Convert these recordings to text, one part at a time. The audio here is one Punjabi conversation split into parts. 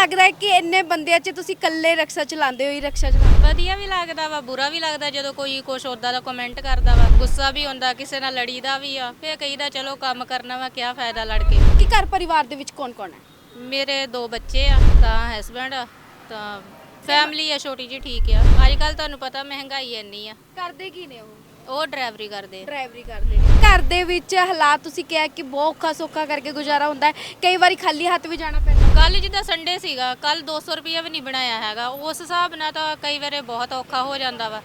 ਲੱਗ ਰਿਹਾ ਹੈ ਕਿ ਇੰਨੇ ਬੰਦਿਆਂ 'ਚ ਤੁਸੀਂ ਇਕੱਲੇ ਰਕਸ਼ਾ ਚਲਾਉਂਦੇ ਹੋ ਹੀ ਰਕਸ਼ਾ ਚਲਾਉਂਦੇ ਵਧੀਆ ਵੀ ਲੱਗਦਾ ਵਾ ਬੁਰਾ ਵੀ ਲੱਗਦਾ ਜਦੋਂ ਕੋਈ ਕੁਛ ਉਦਾਂ ਦਾ ਕਮੈਂਟ ਕਰਦਾ ਵਾ ਗੁੱਸਾ ਵੀ ਹੁੰਦਾ ਕਿਸੇ ਨਾਲ ਲੜੀਦਾ ਵੀ ਆ ਫੇਰ ਕਹੀਦਾ ਚਲੋ ਕੰਮ ਕਰਨਾ ਵਾ ਕਿਆ ਫਾਇਦਾ ਲੜ ਕੇ? ਹੋ? ਕਿ ਘਰ ਪਰਿਵਾਰ ਦੇ ਵਿੱਚ ਕੌਣ ਕੌਣ ਹੈ? ਮੇਰੇ ਦੋ ਬੱਚੇ ਆ ਤਾਂ ਹਸਬੰਡ ਆ ਤਾਂ ਫੈਮਿਲੀ ਆ ਛੋਟੀ ਜੀ ਠੀਕ ਆ। ਅੱਜ ਕੱਲ ਤੁਹਾਨੂੰ ਪਤਾ ਮਹਿੰਗਾਈ ਇੰਨੀ ਆ। ਕਰਦੇ ਕੀ ਨੇ ਉਹ? ਉਹ ਡਰਾਈਵਰੀ ਕਰਦੇ ਡਰਾਈਵਰੀ ਕਰਦੇ ਘਰ ਦੇ ਵਿੱਚ ਹਾਲਾਤ ਤੁਸੀਂ ਕਿਹਾ ਕਿ ਬਹੁਤ ਔਖਾ ਸੌਖਾ ਕਰਕੇ ਗੁਜ਼ਾਰਾ ਹੁੰਦਾ ਹੈ। ਕਈ ਵਾਰੀ ਖਾਲੀ ਹੱਥ ਵੀ ਜਾਣਾ ਪੈਂਦਾ। ਕੱਲ ਜਿੱਦਾਂ ਸੰਡੇ ਸੀਗਾ ਕੱਲ 200 ਰੁਪਏ ਵੀ ਨਹੀਂ ਬਣਾਇਆ ਹੈਗਾ। ਉਸ ਹਿਸਾਬ ਨਾਲ ਤਾਂ ਕਈ ਵਾਰੇ ਬਹੁਤ ਔਖਾ ਹੋ ਜਾਂਦਾ ਵਾ।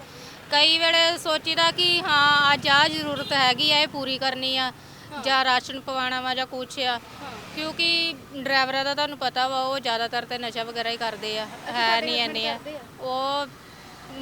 ਕਈ ਵੇਲੇ ਸੋਚੀਦਾ ਕਿ ਹਾਂ ਅੱਜ ਆ ਜ਼ਰੂਰਤ ਹੈਗੀ ਆ ਇਹ ਪੂਰੀ ਕਰਨੀ ਆ। ਜਾਂ ਰਾਸ਼ਨ ਪਵਾਉਣਾ ਵਾ ਜਾਂ ਕੁਛ ਆ। ਕਿਉਂਕਿ ਡਰਾਈਵਰਾਂ ਦਾ ਤੁਹਾਨੂੰ ਪਤਾ ਵਾ ਉਹ ਜ਼ਿਆਦਾਤਰ ਤੇ ਨਸ਼ਾ ਵਗੈਰਾ ਹੀ ਕਰਦੇ ਆ। ਹੈ ਨਹੀਂ ਇੰਨੇ ਆ। ਉਹ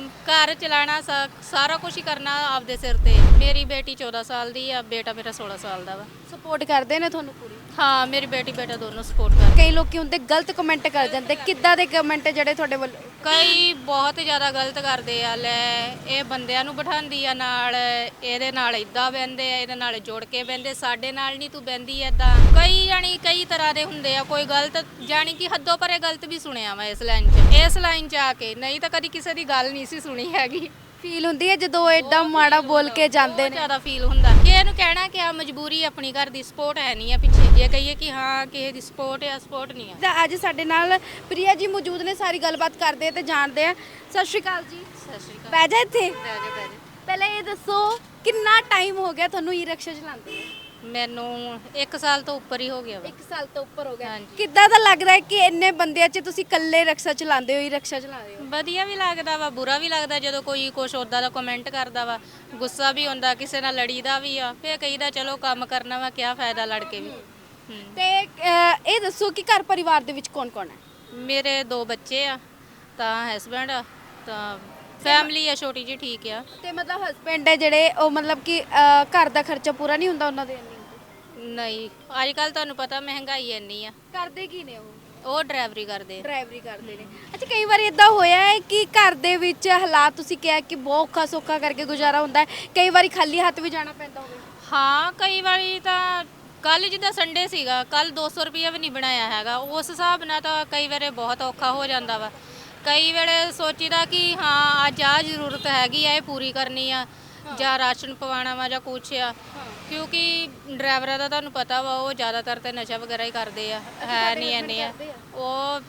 ਘਰ ਚਲਾਣਾ, ਸਾ- ਸਾਰਾ ਕੁਝ ਹੀ ਕਰਨਾ ਆਪਦੇ ਸਿਰ ਤੇ। ਮੇਰੀ ਬੇਟੀ 14 ਸਾਲ ਦੀ ਆ, ਬੇਟਾ ਮੇਰਾ 16 ਸਾਲ ਦਾ ਵਾ। ਸਪੋਰਟ ਕਰਦੇ ਨੇ ਤੁਹਾਨੂੰ ਪੂਰੀ? ਹਾਂ ਮੇਰੀ ਬੇਟੀ ਬੇਟਾ ਦੋਨੋਂ ਸਪੋਰਟ ਕਰਦੇ ਕਈ ਲੋਕੀ ਹੁੰਦੇ ਗਲਤ ਕਮੈਂਟ ਕਰ ਜਾਂਦੇ। ਕਿੱਦਾਂ ਦੇ ਕਮੈਂਟ ਜਿਹੜੇ ਤੁਹਾਡੇ ਵੱਲੋਂ ਕਈ ਬਹੁਤ ਜ਼ਿਆਦਾ ਗਲਤ ਕਰਦੇ ਆ ਲੈ ਇਹ ਬੰਦਿਆਂ ਨੂੰ ਬਿਠਾਉਂਦੀ ਆ ਨਾਲ ਇਹਦੇ ਨਾਲ ਇਦਾਂ ਬਹਿੰਦੇ ਆ ਇਹਦੇ ਨਾਲ ਜੋੜ ਕੇ ਬਹਿੰਦੇ ਸਾਡੇ ਨਾਲ ਨਹੀਂ ਤੂੰ ਬਹਿੰਦੀ ਏਦਾਂ। ਕਈ ਜਾਣੀ ਕਈ ਤਰ੍ਹਾਂ ਦੇ ਹੁੰਦੇ ਆ ਕੋਈ ਗਲਤ ਜਾਣੀ ਕਿ ਹੱਦੋਂ ਪਰੇ ਗਲਤ ਵੀ ਸੁਣਿਆ ਵਾ ਇਸ ਲਾਈਨ 'ਚ। ਇਸ ਲਾਈਨ 'ਚ ਆ ਕੇ ਨਹੀਂ ਤਾਂ ਕਦੀ ਕਿਸੇ ਦੀ ਗੱਲ ਨਹੀਂ ਸੀ ਸੁਣੀ ਹੈਗੀ। ਫੀਲ ਹੁੰਦੀ ਹੈ ਜਦੋਂ ਐਡਾ ਮਾੜਾ ਬੋਲ ਕੇ ਜਾਂਦੇ ਨੇ। ਜ਼ਿਆਦਾ ਫੀਲ ਹੁੰਦਾ। ਕਿ ਇਹਨੂੰ ਕਹਿਣਾ ਕਿ ਆ ਮਜਬੂਰੀ ਆਪਣੀ ਘਰ ਦੀ ਸਪੋਰਟ ਹੈ ਨਹੀਂ ਆ ਪਿੱਛੇ ਜੇ ਕਹੀਏ ਕਿ ਹਾਂ ਕਿਸੇ ਦੀ ਸਪੋਰਟ ਆ ਸਪੋਰਟ ਨਹੀਂ ਆ। ਤਾਂ ਅੱਜ ਸਾਡੇ ਨਾਲ ਪ੍ਰਿਆ ਜੀ ਮੌਜੂਦ ਨੇ ਸਾਰੀ ਗੱਲਬਾਤ ਕਰਦੇ ਤੇ ਜਾਣਦੇ ਆ। ਸਤਿ ਸ਼੍ਰੀ ਅਕਾਲ ਜੀ। ਸਤਿ ਸ਼੍ਰੀ ਅਕਾਲ। ਬਹਿ ਜਾ ਇੱਥੇ। ਬਹਿ ਜਾ, ਬਹਿ ਜਾ। ਪਹਿਲਾਂ ਇਹ ਦੱਸੋ ਕਿੰਨਾ ਟਾਈਮ ਹੋ ਗਿਆ ਤੁਹਾਨੂੰ ਈ ਰਿਕਸ਼ਾ ਚਲਾਉਂਦੇ ਮੈਨੂੰ 1 ਸਾਲ ਤੋਂ ਉੱਪਰ ਹੀ ਹੋ ਗਿਆ ਵਾ। ਇੱਕ ਸਾਲ ਤੋਂ ਉੱਪਰ ਹੋ ਗਿਆ। ਹਾਂਜੀ। ਕਿੱਦਾਂ ਦਾ ਲੱਗ ਰਿਹਾ ਹੈ ਕਿ ਇੰਨੇ ਬੰਦਿਆਂ 'ਚ ਤੁਸੀਂ ਇਕੱਲੇ ਰਕਸ਼ਾ ਚਲਾਉਂਦੇ ਹੋ ਹੀ ਰਕਸ਼ਾ ਚਲਾਉਂਦੇ ਹੋ? ਵਧੀਆ ਵੀ ਲੱਗਦਾ ਵਾ ਬੁਰਾ ਵੀ ਲੱਗਦਾ ਜਦੋਂ ਕੋਈ ਕੁਛ ਉਦਾਂ ਦਾ ਕਮੈਂਟ ਕਰਦਾ ਵਾ। ਗੁੱਸਾ ਵੀ ਹੁੰਦਾ ਕਿਸੇ ਨਾਲ ਲੜੀਦਾ ਵੀ ਆ ਫੇਰ ਕਹੀਦਾ ਚਲੋ ਕੰਮ ਕਰਨਾ ਵਾ ਕਿਆ ਫਾਇਦਾ ਲੜ ਕੇ ਵੀ। ਹੂੰ। ਤੇ ਅਹ, ਇਹ ਦੱਸੋ ਕਿ ਘਰ ਪਰਿਵਾਰ ਦੇ ਵਿੱਚ ਕੌਣ ਕੌਣ ਹੈ? ਮੇਰੇ ਦੋ ਬੱਚੇ ਆ ਤਾਂ ਹਸਬੰਡ ਆ ਤਾਂ ਫੈਮਿਲੀ ਆ ਛੋਟੀ ਜੀ ਠੀਕ ਆ। ਤੇ ਮਤਲਬ ਹਸਬੈਂਡ ਹੈ ਜਿਹੜੇ ਉਹ ਮਤਲਬ ਕਿ ਅਹ, ਘਰ ਦਾ ਖਰਚਾ ਪੂਰਾ ਨਹੀਂ ਹੁੰਦਾ ਉਹਨਾਂ ਦੇ ਨਹੀਂ। ਅੱਜ ਕੱਲ ਤੁਹਾਨੂੰ ਪਤਾ ਮਹਿੰਗਾਈ ਇੰਨੀ ਆ। ਕਰਦੇ ਕੀ ਨੇ ਉਹ? ਉਹ ਡਰਾਈਵਰੀ ਕਰਦੇ ਆ। ਡਰਾਈਵਰੀ ਕਰਦੇ ਨੇ। ਅੱਛਾ ਕਈ ਵਾਰੀ ਇਦਾਂ ਹੋਇਆ ਹੈ ਕਿ ਘਰ ਦੇ ਵਿੱਚ ਹਾਲਾਤ ਤੁਸੀਂ ਕਿਹਾ ਕਿ ਬਹੁਤ ਔਖਾ ਸੌਖਾ ਕਰਕੇ ਗੁਜ਼ਾਰਾ ਹੁੰਦਾ ਹੈ। ਕਈ ਵਾਰੀ ਖਾਲੀ ਹੱਥ ਵੀ ਜਾਣਾ ਪੈਂਦਾ ਹੋਵੇ। ਹਾਂ ਕਈ ਵਾਰੀ ਤਾਂ ਕੱਲ ਜਿੱਦਾਂ ਸੰਡੇ ਸੀਗਾ ਕੱਲ 200 ਰੁਪਏ ਵੀ ਨਹੀਂ ਬਣਾਇਆ ਹੈਗਾ। ਉਸ ਹਿਸਾਬ ਨਾਲ ਤਾਂ ਕਈ ਵਾਰੇ ਬਹੁਤ ਔਖਾ ਹੋ ਜਾਂਦਾ ਵਾ। ਕਈ ਵੇਲੇ ਸੋਚੀਦਾ ਕਿ ਹਾਂ ਅੱਜ ਆ ਜ਼ਰੂਰਤ ਹੈਗੀ ਆ ਇਹ ਪੂਰੀ ਕਰਨੀ ਆ ਜਾਂ ਰਾਸ਼ਨ ਪਵਾਉਣਾ ਵਾ ਜਾਂ ਕੁਛ ਆ। ਕਿਉਂਕਿ ਡਰਾਈਵਰਾਂ ਦਾ ਤੁਹਾਨੂੰ ਪਤਾ ਵਾ ਉਹ ਜ਼ਿਆਦਾਤਰ ਤੇ ਨਸ਼ਾ ਵਗੈਰਾ ਹੀ ਕਰਦੇ ਆ ਹੈ ਨਹੀਂ ਇੰਨੇ ਆ। ਉਹ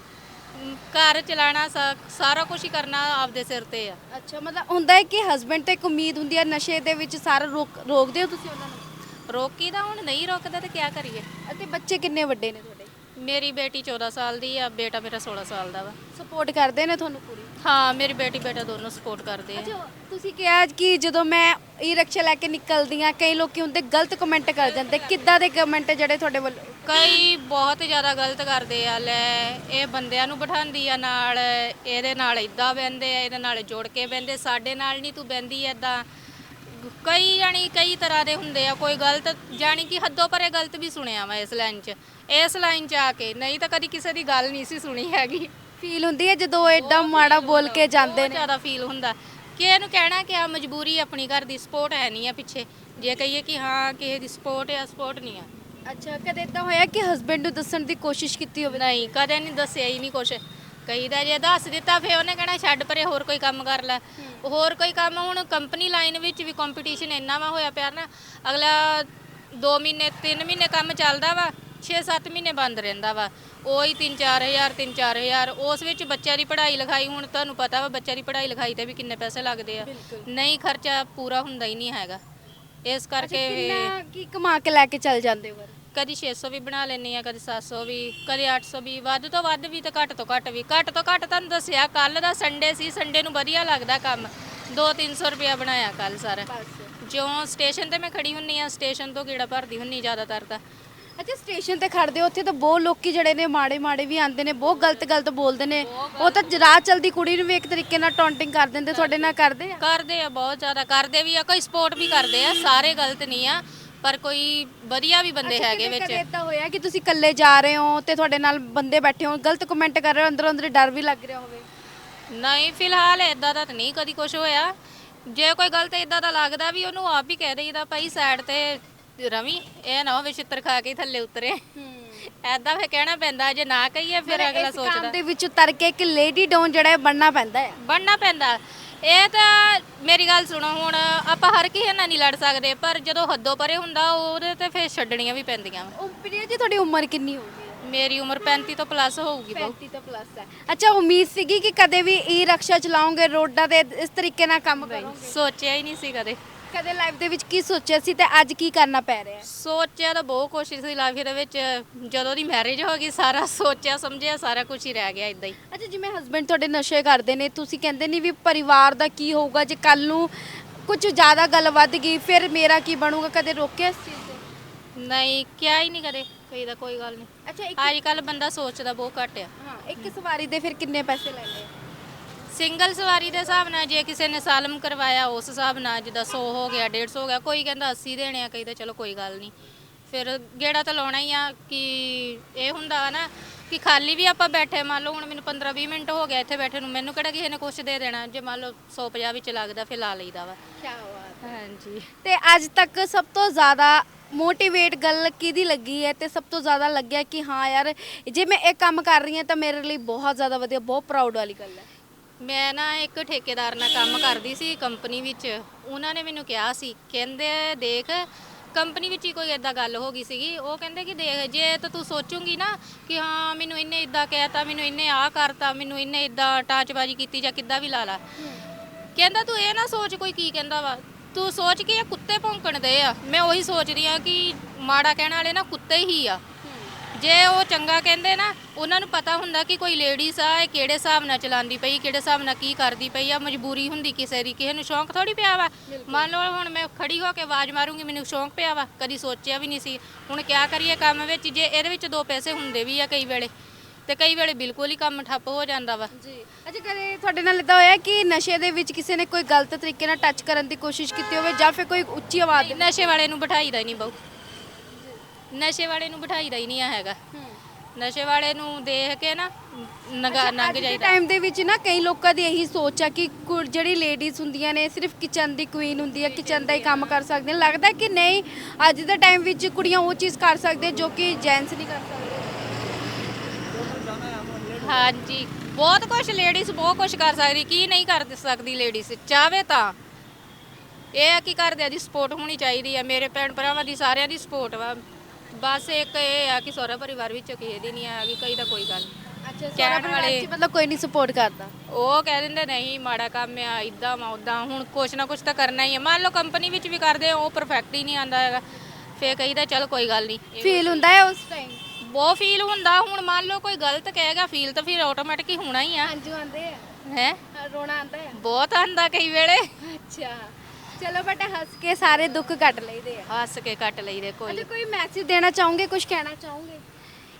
ਮ, ਘਰ ਚਲਾਣਾ ਸਾ- ਸਾਰਾ ਕੁਝ ਹੀ ਕਰਨਾ ਆਪਦੇ ਸਿਰ ਤੇ ਆ। ਅੱਛਾ ਮਤਲਬ ਹੁੰਦਾ ਹੈ ਕਿ ਹਸਬੈਂਡ ਤੇ ਇੱਕ ਉਮੀਦ ਹੁੰਦੀ ਹੈ ਨਸ਼ੇ ਦੇ ਵਿੱਚ ਸਾਰਾ ਰੋਕ ਰੋਕਦੇ ਹੋ ਤੁਸੀਂ ਉਹਨਾਂ ਨੂੰ? ਰੋਕੀ ਦਾ ਹੁਣ ਨਹੀਂ ਰੋਕਦਾ ਤੇ ਕੀ ਕਰੀਏ। ਅਤੇ ਬੱਚੇ ਕਿੰਨੇ ਵੱਡੇ ਨੇ ਤੁਹਾਡੇ? ਮੇਰੀ ਬੇਟੀ 14 ਸਾਲ ਦੀ ਆ ਬੇਟਾ ਮੇਰਾ 16 ਸਾਲ ਦਾ ਵਾ। ਸਪੋਰਟ ਕਰਦੇ ਨੇ ਤੁਹਾਨੂੰ ਪੂਰੀ? ਹਾਂ ਮੇਰੀ ਬੇਟੀ ਬੇਟਾ ਦੋਨੋਂ ਸਪੋਰਟ ਕਰਦੇ ਆ। ਅੱਛਾ ਤੁਸੀਂ ਕਿਹਾ ਕਿ ਜਦੋਂ ਮੈਂ ਈ ਰਿਕਸ਼ਾ ਲੈ ਕੇ ਨਿਕਲਦੀ ਆ ਕਈ ਲੋਕੀ ਹੁੰਦੇ ਗਲਤ ਕਮੈਂਟ ਕਰ ਜਾਂਦੇ। ਕਿੱਦਾਂ ਦੇ ਕਮੈਂਟ ਜਿਹੜੇ ਤੁਹਾਡੇ ਵੱਲੋਂ? ਕਈ ਬਹੁਤ ਜ਼ਿਆਦਾ ਗਲਤ ਕਰਦੇ ਆ ਲੈ ਇਹ ਬੰਦਿਆਂ ਨੂੰ ਬਿਠਾਉਂਦੀ ਆ ਨਾਲ ਇਹਦੇ ਨਾਲ ਇਦਾਂ ਬਹਿੰਦੇ ਆ ਇਹਦੇ ਨਾਲ ਜੋੜ ਕੇ ਬਹਿੰਦੇ ਸਾਡੇ ਨਾਲ ਨਹੀਂ ਤੂੰ ਬਹਿੰਦੀ ਏਦਾਂ। ਕਈ ਜਾਣੀ ਕਈ ਤਰ੍ਹਾਂ ਦੇ ਹੁੰਦੇ ਆ ਕੋਈ ਗਲਤ ਜਾਣੀ ਕਿ ਹੱਦੋਂ ਪਰੇ ਗਲਤ ਵੀ ਸੁਣਿਆ ਵਾ ਇਸ ਲਾਈਨ 'ਚ। ਇਸ ਲਾਈਨ 'ਚ ਆ ਕੇ ਨਹੀਂ ਤਾਂ ਕਦੀ ਕਿਸੇ ਦੀ ਗੱਲ ਨਹੀਂ ਸੀ ਸੁਣੀ ਹੈਗੀ। ਫੀਲ ਹੁੰਦੀ ਹੈ ਜਦੋਂ ਐਡਾ ਮਾੜਾ ਬੋਲ ਕੇ ਜਾਂਦੇ ਬਹੁਤ ਨੇ ਜ਼ਿਆਦਾ ਫੀਲ ਹੁੰਦਾ। ਕਿ ਇਹਨੂੰ ਕਹਿਣਾ ਕਿ ਆ ਮਜਬੂਰੀ ਆਪਣੀ ਘਰ ਦੀ ਸਪੋਰਟ ਹੈ ਨਹੀਂ ਆ ਪਿੱਛੇ। ਜੇ ਕਹੀਏ ਕਿ ਹਾਂ ਕਿਸੇ ਦੀ ਸਪੋਰਟ ਆ ਸਪੋਰਟ ਨਹੀਂ ਆ। ਅੱਛਾ ਕਦੇ ਇਦਾਂ ਹੋਇਆ ਕਿ ਹਸਬੈਂਡ ਨੂੰ ਦੱਸਣ ਦੀ ਕੋਸ਼ਿਸ਼ ਕੀਤੀ ਹੋਵੇ? ਨਹੀਂ ਕਦੇ ਨਹੀਂ ਦੱਸਿਆ ਹੀ ਨਹੀਂ ਕੁਛ। ਕਹੀਦਾ ਜੇ ਦੱਸ ਦਿੱਤਾ ਫੇ ਉਹਨੇ ਕਹਿਣਾ ਛੱਡ ਪਰੇ ਹੋਰ ਕੋਈ ਕੰਮ ਕਰ ਲੈ। ਹੋਰ ਕੋਈ ਕੰਮ ਹੁਣ ਕੰਪਨੀ ਲਾਈਨ ਵਿੱਚ ਵੀ ਕੰਪੀਟੀਸ਼ਨ ਇੰਨਾ ਵਾ ਹੋਇਆ ਪਿਆ ਨਾ ਅਗਲਾ 2 ਮਹੀਨੇ 3 ਮਹੀਨੇ ਕੰਮ ਚੱਲਦਾ ਵਾ। 6-7 ਮਹੀਨੇ ਬੰਦ ਰਹਿੰਦਾ ਵਾ। ਉਹੀ 3-4000 3-4000 ਉਸ ਵਿੱਚ ਬੱਚਿਆਂ ਦੀ ਪੜ੍ਹਾਈ ਲਿਖਾਈ ਹੁਣ ਤੁਹਾਨੂੰ ਪਤਾ ਵਾ ਬੱਚਿਆਂ ਦੀ ਪੜ੍ਹਾਈ ਲਿਖਾਈ ਤੇ ਵੀ ਕਿੰਨੇ ਪੈਸੇ ਲੱਗਦੇ ਆ। ਨਹੀਂ ਖਰਚਾ ਪੂਰਾ ਹੁੰਦਾ ਹੀ ਨਹੀਂ ਹੈਗਾ। ਇਸ ਕਰਕੇ ਕਿੰਨਾ ਕੀ ਕਮਾ ਕੇ ਲੈ ਕੇ ਚੱਲ ਜਾਂਦੇ ਹੋ? ਕਦੀ 600 ਵੀ ਬਣਾ ਲੈਣੀ ਆ ਕਦੀ 700 ਵੀ ਕਦੀ 800 ਵੀ ਵੱਧ ਤੋਂ ਵੱਧ ਵੀ ਤੇ ਘੱਟ ਤੋਂ ਘੱਟ ਵੀ। ਘੱਟ ਤੋਂ ਘੱਟ ਤੁਹਾਨੂੰ ਦੱਸਿਆ ਕੱਲ ਦਾ ਸੰਡੇ ਸੀ ਸੰਡੇ ਨੂੰ ਵਧੀਆ ਲੱਗਦਾ ਕੰਮ। 2-300 ਰੁਪਇਆ ਬਣਾਇਆ ਕੱਲ ਸਾਰਾ। ਜਿਉਂ ਸਟੇਸ਼ਨ ਤੇ ਮੈਂ ਖੜੀ ਹੁੰਨੀ ਆ ਸਟੇਸ਼ਨ ਤੋਂ ਗੇੜਾ ਭਰਦੀ ਹੁੰਨੀ ਜ਼ਿਆਦਾਤਰ ਤਾਂ। ਅੱਛਾ ਸਟੇਸ਼ਨ ਤੇ ਖੜਦੇ ਹੋ ਉੱਥੇ ਤਾਂ ਬਹੁਤ ਲੋਕੀ ਜਿਹੜੇ ਨੇ ਮਾੜੇ ਮਾੜੇ ਵੀ ਆਉਂਦੇ ਨੇ ਬਹੁਤ ਗਲਤ ਗਲਤ ਬੋਲਦੇ ਨੇ। ਉਹ ਤਾਂ ਰਾਹ ਚਲਦੀ ਕੁੜੀ ਨੂੰ ਵੀ ਇੱਕ ਤਰੀਕੇ ਨਾਲ ਟੌਂਟਿੰਗ ਕਰ ਦਿੰਦੇ ਤੁਹਾਡੇ ਨਾਲ ਕਰਦੇ ਆ? ਕਰਦੇ ਆ ਬਹੁਤ ਜ਼ਿਆਦਾ ਕਰਦੇ ਵੀ ਆ ਕੋਈ ਸਪੋਰਟ ਵੀ ਕਰਦੇ ਆ ਸਾਰੇ ਗਲਤ ਨਹੀਂ ਆ ਪਰ ਕੋਈ ਵਧੀਆ ਵੀ ਬੰਦੇ ਹੈਗੇ ਵਿੱਚ। ਕਦੇ ਇਦਾਂ ਹੋਇਆ ਕਿ ਤੁਸੀਂ ਇਕੱਲੇ ਜਾ ਰਹੇ ਹੋ ਤੇ ਤੁਹਾਡੇ ਨਾਲ ਬੰਦੇ ਬੈਠੇ ਹੋ ਗਲਤ ਕਮੈਂਟ ਕਰ ਰਹੇ ਹੋ ਅੰਦਰੋਂ ਅੰਦਰ ਡਰ ਵੀ ਲੱਗ ਰਿਹਾ ਹੋਵੇ। ਨਹੀਂ ਫਿਲਹਾਲ ਇਦਾਂ ਦਾ ਤਾਂ ਨਹੀਂ ਕਦੀ ਕੁਝ ਹੋਇਆ। ਜੇ ਕੋਈ ਗਲਤ ਇਦਾਂ ਦਾ ਲੱਗਦਾ ਵੀ ਉਹਨੂੰ ਆਪ ਹੀ ਕਹਿ ਦੇਈਦਾ ਭਾਈ ਸਾਈਡ ਤੇ ਰਵੀ ਇਹ ਨਾ ਹੋਵੇ ਛਿੱਤਰ ਖਾ ਕੇ ਹੀ ਥੱਲੇ ਉਤਰੇ। ਐਦਾਂ ਫੇ ਕਹਿਣਾ ਪੈਂਦਾ ਜੇ ਨਾ ਕਹੀਏ ਫਿਰ ਅਗਲਾ ਇਸ ਕੰਮ ਸੋਚਦਾ ਦੇ ਵਿੱਚ ਉਤਰ ਕੇ ਇੱਕ ਲੇਡੀ ਡੋਨ ਜਿਹੜਾ ਹੈ ਬਣਨਾ ਪੈਂਦਾ ਹੈ। ਬਣਨਾ ਪੈਂਦਾ। ਇਹ ਤਾਂ ਮੇਰੀ ਗੱਲ ਸੁਣੋ ਹੁਣ ਆਪਾਂ ਹਰ ਕਿਸੇ ਨਾਲ ਨਹੀਂ ਲੜ ਸਕਦੇ ਪਰ ਜਦੋਂ ਹੱਦੋਂ ਪਰੇ ਹੁੰਦਾ ਉਹਦੇ ਤੇ ਫੇਰ ਛੱਡਣੀਆਂ ਵੀ ਪੈਂਦੀਆਂ ਵਾਂ। ਉਹ ਪ੍ਰਿਆ ਜੀ ਤੁਹਾਡੀ ਉਮਰ ਕਿੰਨੀ ਹੋਊਗੀ ਮੇਰੀ ਉਮਰ 35 ਤੋਂ ਪਲੱਸ ਹੋਊਗੀ ਬਹੁ। 35 ਤੋਂ ਪਲੱਸ ਹੈ। ਅੱਛਾ ਉਮੀਦ ਸੀਗੀ ਕਿ ਕਦੇ ਵੀ ਈ ਰਕਸ਼ਾ ਚਲਾਓਗੇ ਰੋਡਾਂ ਤੇ ਇਸ ਤਰੀਕੇ ਨਾਲ ਕੰਮ ਕਰੋਗੇ? ਸੋਚਿਆ ਹੀ ਨਹੀਂ ਸੀ ਕਦੇ। ਕਦੇ ਲਾਈਫ ਦੇ ਵਿੱਚ ਕੀ ਸੋਚਿਆ ਸੀ ਤੇ ਅੱਜ ਕੀ ਕਰਨਾ ਪੈ ਰਿਹਾ ਹੈ? ਸੋਚਿਆ ਤਾਂ ਬਹੁਤ ਕੁਛ ਸੀ ਲਾਈਫ ਦੇ ਵਿੱਚ। ਜਦੋਂ ਦੀ ਮੈਰਿਜ ਹੋ ਗਈ ਸਾਰਾ ਸੋਚਿਆ ਸਮਝਿਆ ਸਾਰਾ ਕੁਝ ਹੀ ਰਹਿ ਗਿਆ ਇਦਾਂ ਹੀ। ਅੱਛਾ ਜਿਵੇਂ ਹਸਬੰਡ ਤੁਹਾਡੇ ਨਸ਼ੇ ਕਰਦੇ ਨੇ ਤੁਸੀਂ ਕਹਿੰਦੇ ਨਹੀਂ ਵੀ ਪਰਿਵਾਰ ਦਾ ਕੀ ਹੋਊਗਾ ਜੇ ਕੱਲ ਨੂੰ ਕੁਝ ਜ਼ਿਆਦਾ ਗੱਲ ਵੱਧ ਗਈ ਫਿਰ ਮੇਰਾ ਕੀ ਬਣੂਗਾ? ਕਦੇ ਰੋਕਿਆ ਇਸ ਚੀਜ਼ ਤੇ? ਨਹੀਂ ਕਿਹਾ ਹੀ ਨਹੀਂ ਕਦੇ ਕਹੀ ਦਾ ਕੋਈ ਗੱਲ ਨਹੀਂ। ਅੱਛਾ ਇੱਕ ਅੱਜ ਕੱਲ ਬੰਦਾ ਸੋਚਦਾ ਬਹੁਤ ਘੱਟ ਆ। ਹਾਂ ਇੱਕ ਸਵਾਰੀ ਦੇ ਫਿਰ ਕਿੰਨੇ ਪੈਸੇ ਲੈਂਦੇ ਆ? ਸਿੰਗਲ ਸਵਾਰੀ ਦੇ ਹਿਸਾਬ ਨਾਲ ਜੇ ਕਿਸੇ ਨੇ ਸਾਲਮ ਕਰਵਾਇਆ ਉਸ ਹਿਸਾਬ ਨਾਲ ਜਿੱਦਾਂ 100 ਹੋ ਗਿਆ 150 ਹੋ ਗਿਆ ਕੋਈ ਕਹਿੰਦਾ 80 ਦੇਣੇ ਆ ਕਈ ਤਾਂ ਚਲੋ ਕੋਈ ਗੱਲ ਨਹੀਂ। ਫਿਰ ਗੇੜਾ ਤਾਂ ਲਾਉਣਾ ਹੀ ਆ ਕਿ ਇਹ ਹੁੰਦਾ ਵਾ ਨਾ ਕਿ ਖਾਲੀ ਵੀ ਆਪਾਂ ਬੈਠੇ ਮੰਨ ਲਓ ਹੁਣ ਮੈਨੂੰ 15 20 ਮਿੰਟ ਹੋ ਗਿਆ ਇੱਥੇ ਬੈਠੇ ਨੂੰ ਮੈਨੂੰ ਕਿਹੜਾ ਕਿਸੇ ਨੇ ਕੁਛ ਦੇ ਦੇਣਾ ਜੇ ਮੰਨ ਲਓ 150 ਵਿੱਚ ਲੱਗਦਾ ਫਿਰ ਲਾ ਲਈਦਾ ਵਾ। ਕੀ ਬਾਤ ਹਾਂਜੀ। ਤੇ ਅੱਜ ਤੱਕ ਸਭ ਤੋਂ ਜ਼ਿਆਦਾ ਮੋਟੀਵੇਟ ਗੱਲ ਕਿਹਦੀ ਲੱਗੀ ਹੈ ਤੇ ਸਭ ਤੋਂ ਜ਼ਿਆਦਾ ਲੱਗਿਆ ਕਿ ਹਾਂ ਯਾਰ ਜੇ ਮੈਂ ਇਹ ਕੰਮ ਕਰ ਰਹੀ ਹਾਂ ਤਾਂ ਮੇਰੇ ਲਈ ਬਹੁਤ ਜ਼ਿਆਦਾ ਵਧੀਆ ਬਹੁਤ ਪ੍ਰਾਊਡ ਵਾਲੀ ਗੱਲ ਹੈ। ਮੈਂ ਨਾ ਇੱਕ ਠੇਕੇਦਾਰ ਨਾਲ ਕੰਮ ਕਰਦੀ ਸੀ ਕੰਪਨੀ ਵਿੱਚ। ਉਹਨਾਂ ਨੇ ਮੈਨੂੰ ਕਿਹਾ ਸੀ, ਕਹਿੰਦੇ ਦੇਖ, ਕੰਪਨੀ ਵਿੱਚ ਹੀ ਕੋਈ ਏਦਾਂ ਗੱਲ ਹੋ ਗਈ ਸੀਗੀ। ਉਹ ਕਹਿੰਦੇ ਕਿ ਦੇਖ, ਜੇ ਤਾਂ ਤੂੰ ਸੋਚੂਗੀ ਨਾ ਕਿ ਹਾਂ, ਮੈਨੂੰ ਇਹਨੇ ਇਦਾਂ ਕਹਿਤਾ, ਮੈਨੂੰ ਇਹਨੇ ਆਹ ਕਰਤਾ, ਮੈਨੂੰ ਇਹਨੇ ਇਦਾਂ ਟਾਚਬਾਜੀ ਕੀਤੀ ਜਾਂ ਕਿੱਦਾਂ ਵੀ ਲਾ ਲਾ। ਕਹਿੰਦਾ ਤੂੰ ਇਹ ਨਾ ਸੋਚ ਕੋਈ ਕੀ ਕਹਿੰਦਾ ਵਾ। ਤੂੰ ਸੋਚ ਕਿ ਇਹ ਕੁੱਤੇ ਭੌਂਕਣ ਦੇ ਆ। ਮੈਂ ਉਹੀ ਸੋਚਦੀ ਆ ਕਿ ਮਾੜਾ ਕਹਿਣ ਵਾਲੇ ਨਾ ਕੁੱਤੇ ਹੀ ਆ। ਜੇ ਉਹ ਚੰਗਾ ਕਹਿੰਦੇ ਨਾ ਉਹਨਾਂ ਨੂੰ ਪਤਾ ਹੁੰਦਾ ਕਿ ਕੋਈ ਲੇਡੀਜ਼ ਆ ਇਹ ਕਿਹੜੇ ਹਿਸਾਬ ਨਾਲ ਚਲਾਉਂਦੀ ਪਈ ਕਿਹੜੇ ਹਿਸਾਬ ਨਾਲ ਕੀ ਕਰਦੀ ਪਈ ਆ ਮਜਬੂਰੀ ਹੁੰਦੀ ਕਿਸੇ ਦੀ ਕਿਸੇ ਨੂੰ ਸ਼ੌਂਕ ਥੋੜੀ ਪਿਆ ਵਾ। ਮੰਨ ਲਓ ਹੁਣ ਮੈਂ ਖੜੀ ਹੋ ਕੇ ਆਵਾਜ਼ ਮਾਰੂੰਗੀ ਮੈਨੂੰ ਸ਼ੌਂਕ ਪਿਆ ਵਾ ਕਦੀ ਸੋਚਿਆ ਵੀ ਨਹੀਂ ਸੀ। ਹੁਣ ਕਿਆ ਕਰੀਏ ਕੰਮ ਵਿੱਚ ਜੇ ਇਹਦੇ ਵਿੱਚ ਦੋ ਪੈਸੇ ਹੁੰਦੇ ਵੀ ਆ ਕਈ ਵੇਲੇ ਤੇ ਕਈ ਵੇਲੇ ਬਿਲਕੁਲ ਹੀ ਕੰਮ ਠੱਪ ਹੋ ਜਾਂਦਾ ਵਾ। ਜੀ। ਅੱਛਾ ਕਦੇ ਤੁਹਾਡੇ ਨਾਲ ਇਦਾਂ ਹੋਇਆ ਕਿ ਨਸ਼ੇ ਦੇ ਵਿੱਚ ਕਿਸੇ ਨੇ ਕੋਈ ਗਲਤ ਤਰੀਕੇ ਨਾਲ ਟੱਚ ਕਰਨ ਦੀ ਕੋਸ਼ਿਸ਼ ਕੀਤੀ ਹੋਵੇ ਜਾਂ ਫਿਰ ਕੋਈ ਉੱਚੀ ਆਵਾਜ਼ ਨਸ਼ੇ ਵਾਲੇ ਨੂੰ ਬਿਠਾਈਦਾ ਹੀ ਨਹੀਂ ਬਹੁ। ਨਸ਼ੇ ਵਾਲੇ ਨੂੰ ਬਿਠਾਈਦਾ ਹੀ ਨਹੀਂ ਆ ਹੈਗਾ। ਨਸ਼ੇ ਵਾਲੇ ਨੂੰ ਦੇਖ ਕੇ ਨਾ ਨਗਾ ਨੰਗ ਜਾਈਦਾ ਟਾਈਮ ਦੇ ਵਿੱਚ ਨਾ ਕਈ ਲੋਕਾਂ ਦੀ ਇਹੀ ਸੋਚ ਆ ਕਿ ਕੁ- ਜਿਹੜੀ ਲੇਡੀਜ਼ ਹੁੰਦੀਆਂ ਨੇ ਸਿਰਫ ਕਿਚਨ ਦੀ ਕੁਈਨ ਹੁੰਦੀ ਹੈ ਕਿਚਨ ਦਾ ਹੀ ਕੰਮ ਕਰ ਸਕਦੀਆਂ ਲੱਗਦਾ ਕਿ ਨਹੀਂ ਅੱਜ ਦੇ ਟਾਈਮ ਵਿੱਚ ਕੁੜੀਆਂ ਉਹ ਚੀਜ਼ ਕਰ ਸਕਦੇ ਜੋ ਕਿ ਜੈਂਟਸ ਨਹੀਂ ਕਰ ਸਕਦੇ। ਹਾਂਜੀ ਬਹੁਤ ਕੁਝ ਲੇਡੀਜ਼ ਬਹੁਤ ਕੁਝ ਕਰ ਸਕਦੀ ਕੀ ਨਹੀਂ ਕਰ ਸਕਦੀ ਲੇਡੀਜ਼ ਚਾਵੇ ਤਾਂ। ਇਹ ਆ ਕਿ ਘਰਦਿਆਂ ਦੀ ਸਪੋਰਟ ਹੋਣੀ ਚਾਹੀਦੀ ਆ ਮੇਰੇ ਭੈਣ ਭਰਾਵਾਂ ਦੀ ਸਾਰਿਆਂ ਦੀ ਸਪੋਰਟ ਵਾ। ਬਸ ਇੱਕ ਇਹ ਆ ਕਿ ਸਹੁਰਾ ਪਰਿਵਾਰ ਵਿੱਚ ਕਿਸੇ ਦੀ ਨਹੀਂ ਹੈਗੀ ਕਈ ਤਾਂ ਕੋਈ ਗੱਲ। ਨਹੀਂ ਅੱਛਾ ਕਹਿਣ ਵਾਲੇ ਮਤਲਬ ਕੋਈ ਨਹੀਂ ਸਪੋਰਟ ਕਰਦਾ। ਉਹ ਕਹਿ ਦਿੰਦੇ ਨਹੀਂ ਮਾੜਾ ਕੰਮ ਆ ਇਦਾਂ ਵਾ ਉਦਾਂ ਹੁਣ ਕੁਛ ਨਾ ਕੁਛ ਤਾਂ ਕਰਨਾ ਹੀ ਆ। ਮੰਨ ਲਓ ਕੰਪਨੀ ਵਿੱਚ ਵੀ ਕਰਦੇ ਆ, ਉਹ ਪਰਫੈਕਟ ਹੀ ਨਹੀਂ ਆਂਦਾ ਹੈਗਾ। ਫੇਰ ਕਹੀਦਾ ਚਲ ਕੋਈ ਗੱਲ ਨਹੀਂ। ਫੀਲ ਹੁੰਦਾ ਹੈ ਉਸ ਟਾਈਮ ਬਹੁਤ ਫੀਲ ਹੁੰਦਾ। ਹੁਣ ਮੰਨ ਲਓ ਕੋਈ ਗਲਤ ਕਹੇਗਾ ਫੀਲ ਤਾਂ ਫਿਰ ਆਟੋਮੈਟਿਕ ਹੀ ਹੋਣਾ ਹੀ ਆ। ਹਾਂਜੀ ਆਉਂਦੇ ਆ। ਹੈ? ਰੋਣਾ ਆਉਂਦਾ ਹੈ ਬਹੁਤ ਆਂਦਾ ਕਈ ਵੇਲੇ। ਅੱਛਾ। ਚਲੋ ਬਟ ਹੱਸ ਕੇ ਸਾਰੇ ਦੁੱਖ ਕੱਟ ਲਈਦੇ ਆ। ਹੱਸ ਕੇ ਕੱਟ ਲਈਦੇ ਕੋਈ ਅੱਛਾ ਕੋਈ ਮੈਸੇਜ ਦੇਣਾ ਚਾਹੋਗੇ ਕੁਝ ਕਹਿਣਾ ਚਾਹੋਗੇ?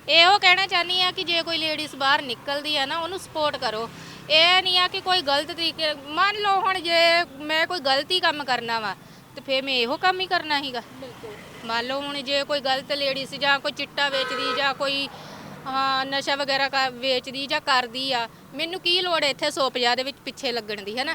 ਇਹੋ ਕਹਿਣਾ ਚਾਹਨੀ ਆ ਕਿ ਜੇ ਕੋਈ ਲੇਡੀਜ਼ ਬਾਹਰ ਨਿਕਲਦੀ ਆ ਨਾ ਉਹਨੂੰ ਸਪੋਰਟ ਕਰੋ। ਇਹ ਨਹੀਂ ਆ ਕਿ ਕੋਈ ਗਲਤ ਤਰੀਕੇ ਮੰਨ ਲਓ ਹੁਣ ਜੇ ਮੈਂ ਕੋਈ ਗਲਤੀ ਕੰਮ ਕਰਨਾ ਵਾ ਤੇ ਫੇਰ ਮੈਂ ਇਹੋ ਕੰਮ ਹੀ ਕਰਨਾ ਬਿਲਕੁਲ। ਮੰਨ ਲਓ ਹੁਣ ਜੇ ਕੋਈ ਗਲਤ ਲੇਡੀਜ਼ ਜਾਂ ਕੋਈ ਚਿੱਟਾ ਵੇਚਦੀ ਜਾਂ ਕੋਈ ਹਾਂ ਨਸ਼ਾ ਵਗੈਰਾ ਕਰ- ਵੇਚਦੀ ਜਾਂ ਕਰਦੀ ਆ ਮੈਨੂੰ ਕੀ ਲੋੜ ਹੈ ਇੱਥੇ 150 ਦੇ ਵਿੱਚ ਪਿੱਛੇ ਲੱਗਣ ਦੀ ਹੈ ਨਾ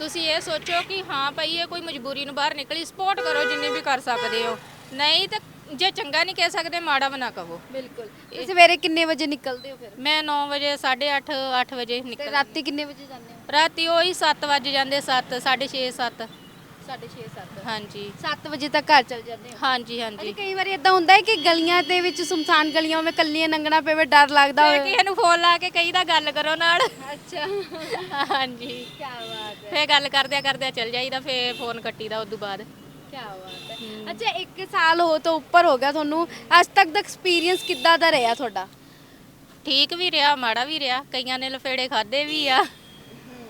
ਤੁਸੀਂ ਇਹ ਸੋਚੋ ਕਿ ਹਾਂ ਭਾਈ ਇਹ ਕੋਈ ਮਜਬੂਰੀ ਨੂੰ ਬਾਹਰ ਨਿਕਲੀ ਸਪੋਰਟ ਕਰੋ ਜਿੰਨੀ ਵੀ ਕਰ ਸਕਦੇ ਹੋ। ਨਹੀਂ ਤਾਂ ਜੇ ਚੰਗਾ ਨਹੀਂ ਕਹਿ ਸਕਦੇ ਮਾੜਾ ਵੀ ਨਾ ਕਹੋ। ਬਿਲਕੁਲ। ਸਵੇਰੇ ਕਿੰਨੇ ਵਜੇ ਨਿਕਲਦੇ ਹੋ ਫਿਰ? ਮੈਂ 9 ਵਜੇ 8:30 8 ਵਜੇ ਤੇ ਨਿਕਲ ਰਾਤੀ ਕਿੰਨੇ ਵਜੇ ਜਾਂਦੇ ਹੋ? ਰਾਤੀ ਉਹੀ 7 ਵਜੇ ਜਾਂਦੇ 7 6:30 7 6:30 7 ਹਾਂਜੀ। 7 ਵਜੇ ਤੱਕ ਘਰ ਚਲ ਜਾਂਦੇ ਹੋ? ਹਾਂਜੀ ਹਾਂਜੀ। ਕਈ ਵਾਰੀ ਇਦਾਂ ਹੁੰਦਾ ਹੈ ਕਿ ਗਲੀਆਂ ਦੇ ਵਿੱਚ ਸੁਨਸਾਨ ਗਲੀਆਂ ਵਿੱਚ ਕੱਲੀਆਂ ਲੰਘਣਾ ਪਵੇ ਡਰ ਲੱਗਦਾ ਫਿਰ ਹੋਵੇ। ਕਿਸੇ ਨੂੰ ਫੋਨ ਲਾ ਕੇ ਕਹੀਦਾ ਗੱਲ ਕਰੋ ਨਾਲ। ਅੱਛਾ। ਹਾਂਜੀ। ਕੀ ਬਾਤ ਫੇਰ ਗੱਲ ਕਰਦਿਆਂ ਕਰਦਿਆਂ ਚੱਲ ਜਾਈਦਾ ਫੇਰ ਫੋਨ ਕੱਟੀਦਾ ਤੋਂ ਬਾਅਦ। ਕੀ ਬਾਤ ਹੈ। ਅੱਛਾ 1 ਸਾਲ ਹੋ ਤੋਂ ਉੱਪਰ ਹੋ ਗਿਆ ਤੁਹਾਨੂੰ ਅੱਜ ਤੱਕ ਦਾ ਐਕਸਪੀਰੀਅੰਸ ਕਿੱਦਾਂ ਦਾ ਰਿਹਾ ਤੁਹਾਡਾ? ਠੀਕ ਵੀ ਰਿਹਾ ਮਾੜਾ ਵੀ ਰਿਹਾ ਕਈਆਂ ਨੇ ਲਫੇੜੇ ਖਾਦੇ ਵੀ ਆ।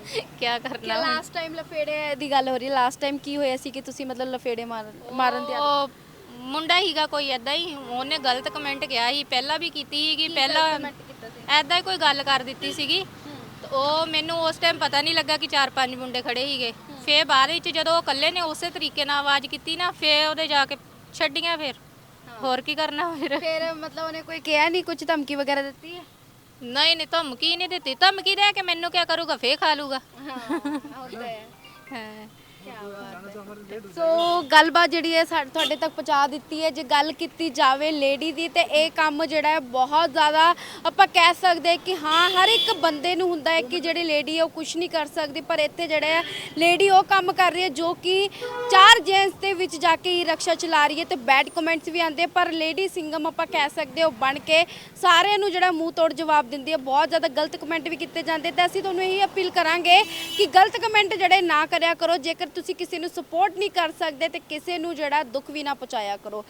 ਕੀ ਕਿ ਕਰਨਾ ਹੁਣ? ਲਾਸਟ ਟਾਈਮ ਲਫੇੜੇ ਦੀ ਗੱਲ ਹੋ ਰਹੀ ਹੈ? ਲਾਸਟ ਟਾਈਮ ਕੀ ਹੋਇਆ ਸੀ ਕਿ ਤੁਸੀਂ ਮਤਲਬ ਲਫੇੜੇ ਮਾਰਨ ਮਾਰਨ ਦੀ ਉਹ ਮੁੰਡਾ ਹੀਗਾ ਕੋਈ ਐਦਾਂ ਹੀ ਉਹਨੇ ਗਲਤ ਕਮੈਂਟ ਕਿਹਾ ਸੀ ਪਹਿਲਾਂ ਵੀ ਕੀਤੀ ਸੀਗੀ ਪਹਿਲਾਂ comment ਕੀਤਾ ਸੀ? ਐਦਾਂ ਹੀ ਕੋਈ ਗੱਲ ਕਰ ਦਿੱਤੀ ਸੀਗੀ। ਉਹ ਮੈਨੂੰ ਉਸ ਟਾਈਮ ਪਤਾ ਨਹੀਂ ਲੱਗਾ ਕਿ ਚਾਰ ਪੰਜ ਮੁੰਡੇ ਖੜੇ ਸੀਗੇ। ਫੇਰ ਬਾਅਦ ਵਿੱਚ ਜਦੋਂ ਉਹ ਇਕੱਲੇ ਨੇ ਉਸੇ ਤਰੀਕੇ ਨਾਲ ਆਵਾਜ਼ ਕੀਤੀ ਨਾ ਫੇਰ ਉਹਦੇ ਜਾ ਕੇ ਛੱਡੀਆਂ ਫੇਰ। ਹੋਰ ਕੀ ਕਰਨਾ ਫਿਰ? ਫਿਰ ਮਤਲਬ ਉਹਨੇ ਕੋਈ ਕਿਹਾ ਨਹੀਂ ਕੁਝ ਧਮਕੀ ਵਗੈਰਾ ਦਿੱਤੀ ਹੈ? ਨਹੀਂ ਨਹੀਂ ਧਮਕੀ ਨਹੀਂ ਦਿੱਤੀ। ਧਮਕੀ ਦੇ ਕੇ ਮੈਨੂੰ ਕੀ ਕਰੂਗਾ ਫੇਰ ਖਾ ਲੂਗਾ। ਹਾਂ ਹੁੰਦਾ ਹੈ। ਹਾਂ। ਸੋ ਗੱਲਬਾਤ ਜਿਹੜੀ ਹੈ ਸਾ- ਤੁਹਾਡੇ ਤੱਕ ਪਹੁੰਚਾ ਦਿੱਤੀ ਹੈ। ਜੇ ਗੱਲ ਕੀਤੀ ਜਾਵੇ ਲੇਡੀ ਦੀ, ਤੇ ਇਹ ਕੰਮ ਜਿਹੜਾ ਹੈ ਬਹੁਤ ਜ਼ਿਆਦਾ ਆਪਾਂ ਕਹਿ ਸਕਦੇ ਕਿ ਹਾਂ, ਹਰ ਇੱਕ ਬੰਦੇ ਨੂੰ ਹੁੰਦਾ ਹੈ ਕਿ ਜਿਹੜੀ ਲੇਡੀ ਹੈ ਉਹ ਕੁਝ ਨਹੀਂ ਕਰ ਸਕਦੀ, ਪਰ ਇੱਥੇ ਜਿਹੜਾ ਹੈ ਲੇਡੀ ਉਹ ਕੰਮ ਕਰ ਰਹੀ ਹੈ ਜੋ ਕਿ ਚਾਰ ਜੈਂਟਸ ਦੇ ਵਿੱਚ ਜਾ ਕੇ ਹੀ ਰਕਸ਼ਾ ਚਲਾ ਰਹੀ ਹੈ ਤੇ ਬੈਡ ਕਮੈਂਟਸ ਵੀ ਆਉਂਦੇ ਪਰ ਲੇਡੀ ਸਿੰਗਮ ਆਪਾਂ ਕਹਿ ਸਕਦੇ ਉਹ ਬਣ ਕੇ ਸਾਰਿਆਂ ਨੂੰ ਜਿਹੜਾ ਮੂੰਹ ਤੋੜ ਜਵਾਬ ਦਿੰਦੀ ਹੈ। ਬਹੁਤ ਜ਼ਿਆਦਾ ਗਲਤ ਕਮੈਂਟ ਵੀ ਕੀਤੇ ਜਾਂਦੇ ਤਾਂ ਅਸੀਂ ਤੁਹਾਨੂੰ ਇਹੀ ਅਪੀਲ ਕਰਾਂਗੇ ਕਿ ਗਲਤ ਕਮੈਂਟ ਜਿਹੜੇ ਨਾ ਕਰਿਆ ਕਰੋ। ਜੇਕਰ ਤੁਸੀਂ ਕਿਸੇ ਨੂੰ ਸਪੋਰਟ ਨਹੀਂ ਕਰ ਸਕਦੇ ਤੇ ਕਿਸੇ ਨੂੰ ਜਿਹੜਾ ਦੁੱਖ ਵੀ ਨਾ ਪਹੁੰਚਾਇਆ ਕਰੋ।